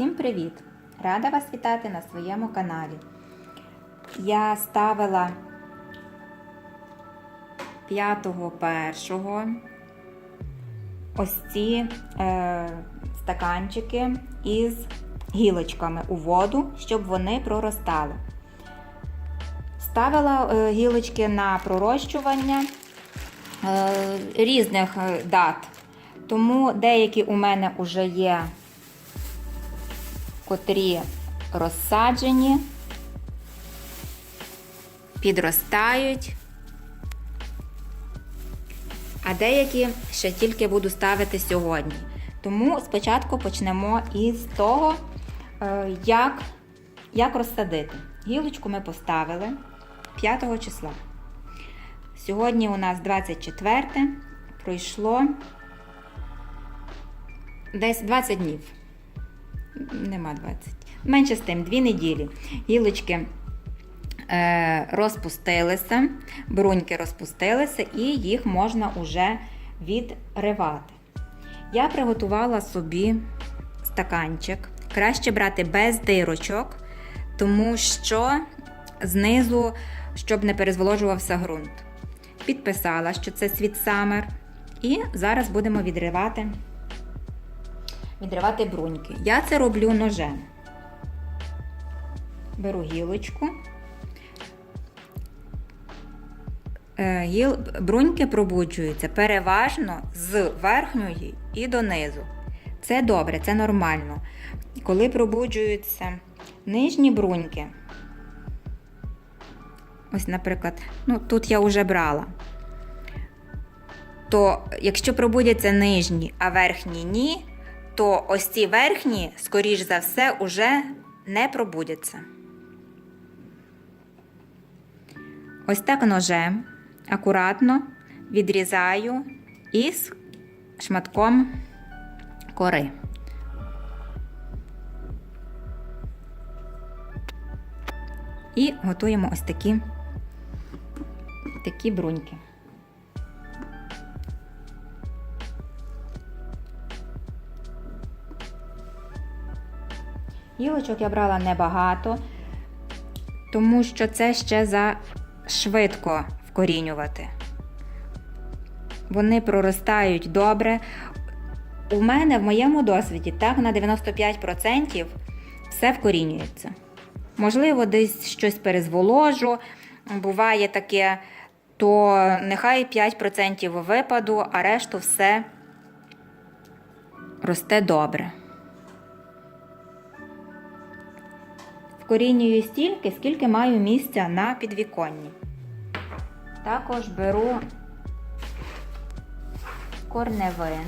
Всім привіт! Рада вас вітати на своєму каналі. Я ставила 5.1 ось ці е, стаканчики із гілочками у воду, щоб вони проростали. Ставила е, гілочки на пророщування е, різних е, дат. Тому деякі у мене вже є, котрі розсаджені, підростають, а деякі ще тільки буду ставити сьогодні. Тому спочатку почнемо із того, е, як, як розсадити. Гілочку ми поставили 5 числа. Сьогодні у нас 24, пройшло десь 20 днів. Нема 20. Менше з тим, 2 неділі. Гілочки е, розпустилися, бруньки розпустилися, і їх можна уже відривати. Я приготувала собі стаканчик. Краще брати без дирочок, тому що знизу, щоб не перезволожувався ґрунт. Підписала, що це світ Summer. І зараз будемо відривати, відривати бруньки. Я це роблю ножем. Беру гілочку. Е. Бруньки пробуджуються переважно з верхньої і донизу. Це добре, це нормально. Коли пробуджуються нижні бруньки, ось, наприклад, ну, тут я вже брала, то якщо пробудяться нижні, а верхні ні, то ось ці верхні, скоріш за все, уже не пробудяться. Ось так ножем акуратно відрізаю із шматком кори. І готуємо ось такі, такі бруньки. Гілочок я брала небагато, тому що це ще за швидко вкорінювати. Вони проростають добре. У мене в моєму досвіді так на 95% все вкорінюється. Можливо, десь щось перезволожу, буває таке, то нехай 5% випаду, а решту все росте добре. Вкорінюю стільки, скільки маю місця на підвіконні. Також беру корневин.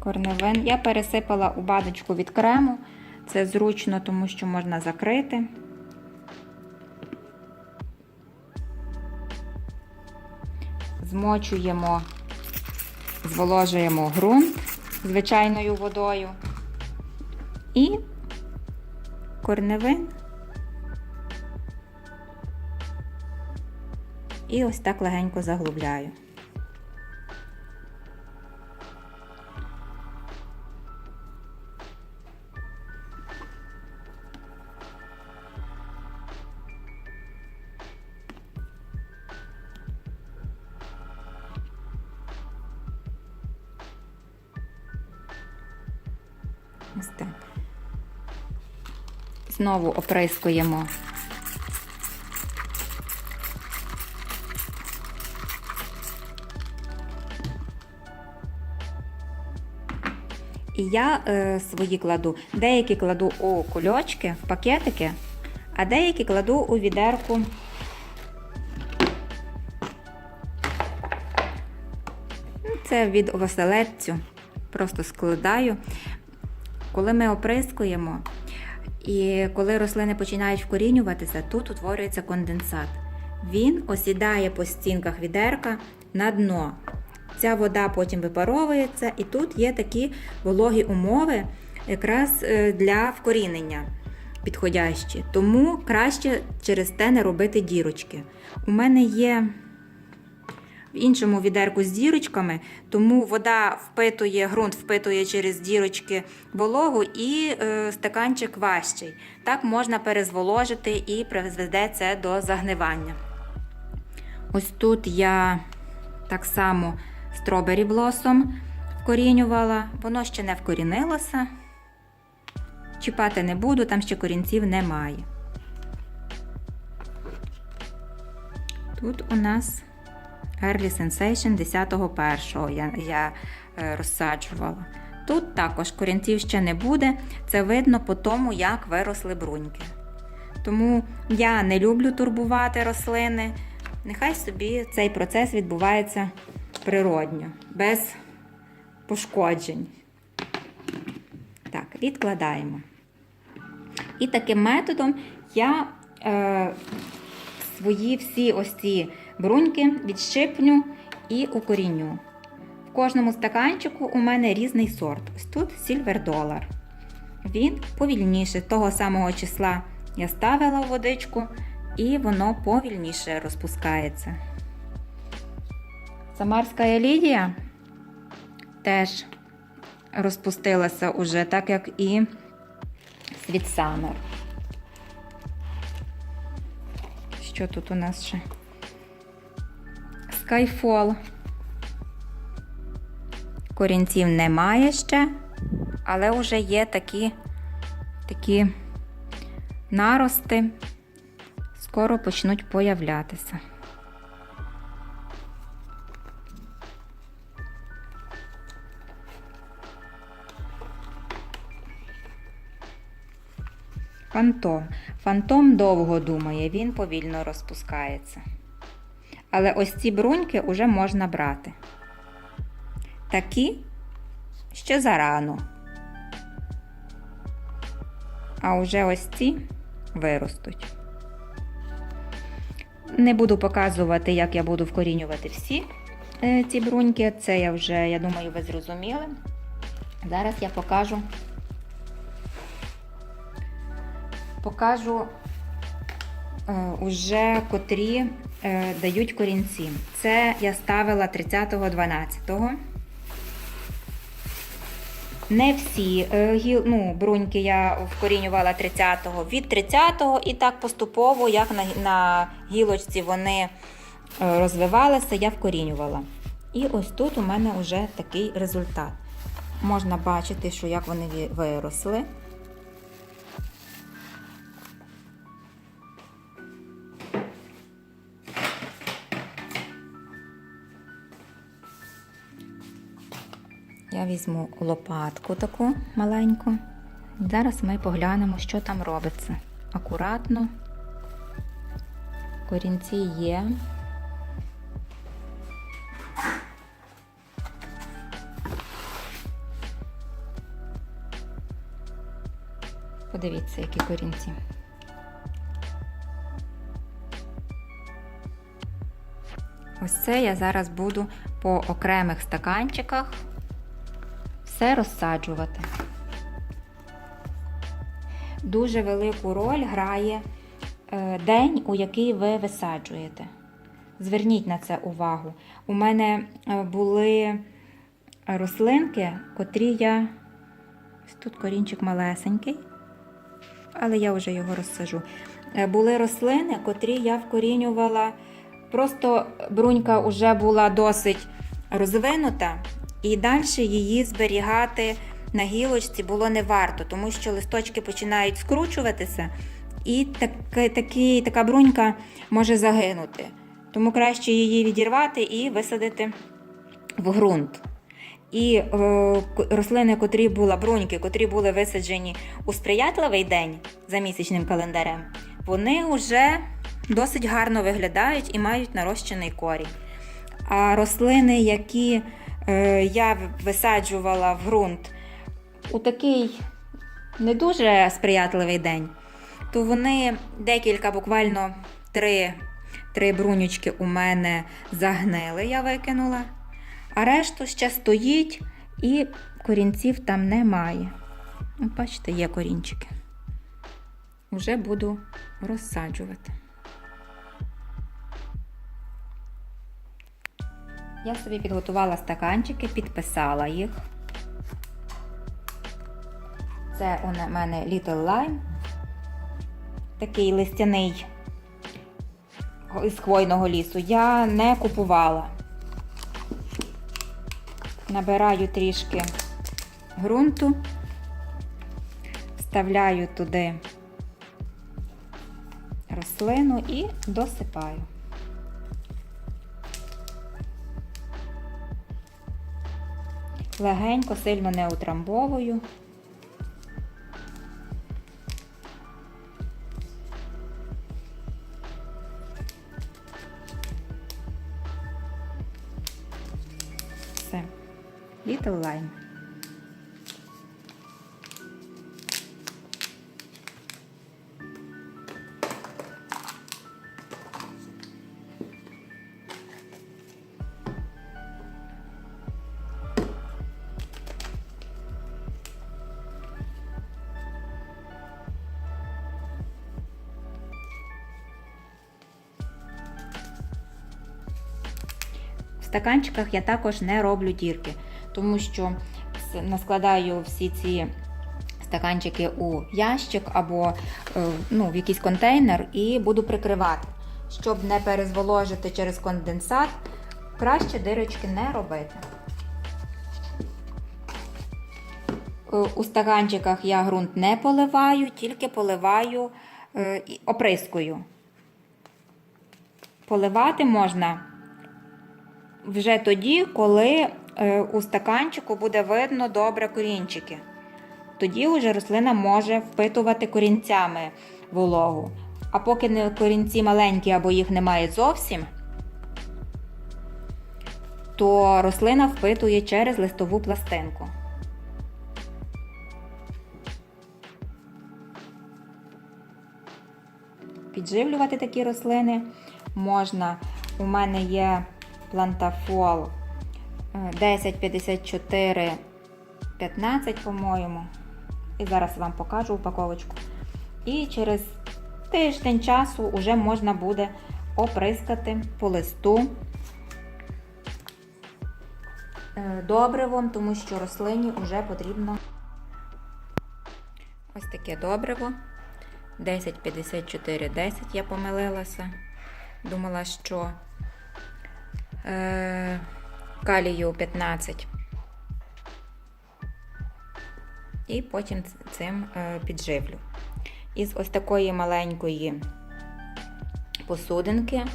Корневин. Я пересипала у баночку від крему. Це зручно, тому що можна закрити. Змочуємо, зволожуємо ґрунт звичайною водою. І корневин. І ось так легенько заглубляю. Ось так. Знову оприскуємо І я е, свої кладу. Деякі кладу у кульочки, в пакетики, а деякі кладу у відерку. Ну, Це від оселедцю. Просто складаю. Коли ми оприскуємо, і коли рослини починають вкорінюватися, тут утворюється конденсат. Він осідає по стінках відерка на дно. Ця вода потім випаровується, і тут є такі вологі умови якраз е, для вкорінення підходящі. Тому краще через те не робити дірочки. У мене є в іншому відерку з дірочками, тому вода впитує, ґрунт впитує через дірочки вологу і е, стаканчик важчий. Так можна перезволожити і призведе це до загнивання. Ось тут я так само стробері блосом вкорінювала, воно ще не вкорінилося. Чіпати не буду, там ще корінців немає. Тут у нас Early Sensation 10.1 я, я е, розсаджувала. Тут також корінців ще не буде, це видно по тому, як виросли бруньки. Тому я не люблю турбувати рослини. Нехай собі цей процес відбувається природньо, без пошкоджень. Так, відкладаємо. І таким методом я е, свої всі ось ці бруньки відщипню і укоріню. В кожному стаканчику у мене різний сорт. Ось тут Silver Dollar. Він повільніше, того самого числа я ставила в водичку, і воно повільніше розпускається. Самарська Елідія теж розпустилася уже, так як і Summer. Що тут у нас ще? Skyfall. Корінців немає ще, але вже є такі, такі нарости, скоро почнуть появлятися. Фантом. Фантом довго думає, він повільно розпускається. Але ось ці бруньки вже можна брати. Такі ще зарано. А вже ось ці виростуть. Не буду показувати, як я буду вкорінювати всі е, ці бруньки. Це я вже, я думаю, ви зрозуміли. Зараз я покажу. Покажу е, уже котрі дають корінці. Це я ставила 30.12. Не всі е, ну, бруньки я вкорінювала 30-го від 30-го і так поступово, як на, на гілочці вони е, розвивалися, я вкорінювала. І ось тут у мене вже такий результат. Можна бачити, що як вони виросли. Я візьму лопатку таку маленьку. Зараз ми поглянемо, що там робиться. Акуратно. Корінці є. Подивіться, які корінці. Ось це я зараз буду по окремих стаканчиках все розсаджувати. Дуже велику роль грає е, день, у який ви висаджуєте. Зверніть на це увагу. У мене е, були рослинки, котрі я. Ось тут корінчик малесенький, але я вже його розсажу. Е, Були рослини, котрі я вкорінювала. Просто брунька вже була досить розвинута, і далі її зберігати на гілочці було не варто, тому що листочки починають скручуватися, і так, такі, така брунька може загинути. Тому краще її відірвати і висадити в ґрунт. І е, рослини, котрі були бруньки, котрі були висаджені у сприятливий день за місячним календарем, вони вже досить гарно виглядають і мають нарощений корінь. А рослини, які я висаджувала в ґрунт у такий не дуже сприятливий день, то вони декілька, буквально три, три брунючки у мене загнили, я викинула. А решту ще стоїть і корінців там немає. Бачите, є корінчики. Вже буду розсаджувати. Я собі підготувала стаканчики, підписала їх. Це у мене Little Lime. Такий листяний із хвойного лісу. Я не купувала. Набираю трішки ґрунту, вставляю туди рослину і досипаю. Легенько, сильно не утрамбовую. Все. Little Lime. Стаканчиках я також не роблю дірки, тому що наскладаю всі ці стаканчики у ящик або е, ну, в якийсь контейнер і буду прикривати. Щоб не перезволожити через конденсат, краще дирочки не робити. Е, У стаканчиках я ґрунт не поливаю, тільки поливаю е, і оприскую. Поливати можна вже тоді, коли е, у стаканчику буде видно добре корінчики. Тоді вже рослина може впитувати корінцями вологу. А поки не корінці маленькі або їх немає зовсім, то рослина впитує через листову пластинку. Підживлювати такі рослини можна. У мене є плантафол е, 1054 15, по-моєму. І зараз вам покажу упаковочку. І через тиждень часу вже можна буде оприскати по листу е, добривом, тому що рослині вже потрібно ось таке добриво. 1054 10 я помилилася. Думала, що е, калію 15. І потім цим е, підживлю. Із ось такої маленької посудинки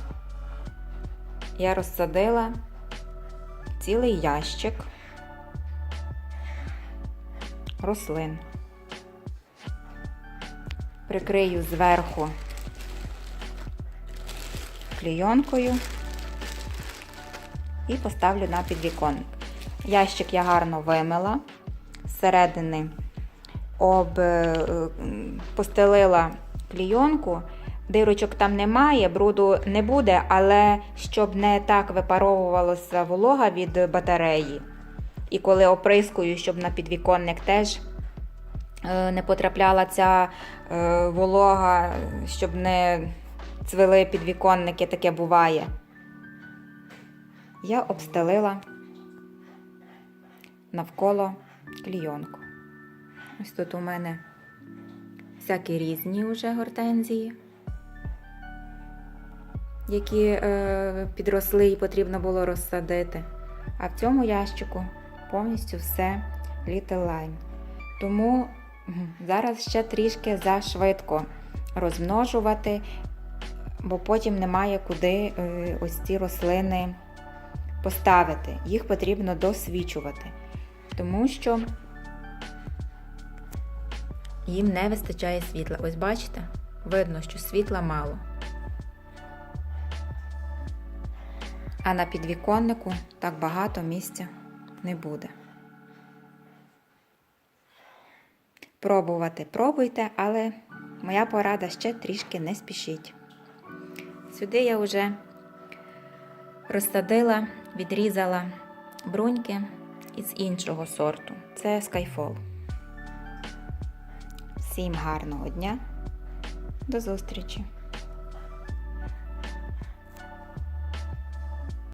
я розсадила цілий ящик рослин. Прикрию зверху клійонкою і поставлю на підвіконник. Ящик я гарно вимила, зсередини об, е, постелила клійонку. Дирочок там немає, бруду не буде, але щоб не так випаровувалася волога від батареї. І коли оприскую, щоб на підвіконник теж е, не потрапляла ця е, волога, щоб не цвели підвіконники, таке буває. Я обстелила навколо клійонку. Ось тут у мене всякі різні вже гортензії, які е, підросли і потрібно було розсадити. А в цьому ящику повністю все Little Lime. Тому зараз ще трішки зашвидко розмножувати, бо потім немає куди е, ось ці рослини поставити. Їх потрібно досвічувати, тому що їм не вистачає світла. Ось бачите, видно, що світла мало. А на підвіконнику так багато місця не буде. Пробувати пробуйте, але моя порада ще трішки не спішіть. Сюди я вже розсадила, відрізала бруньки із іншого сорту. Це Skyfall. Всім гарного дня. До зустрічі!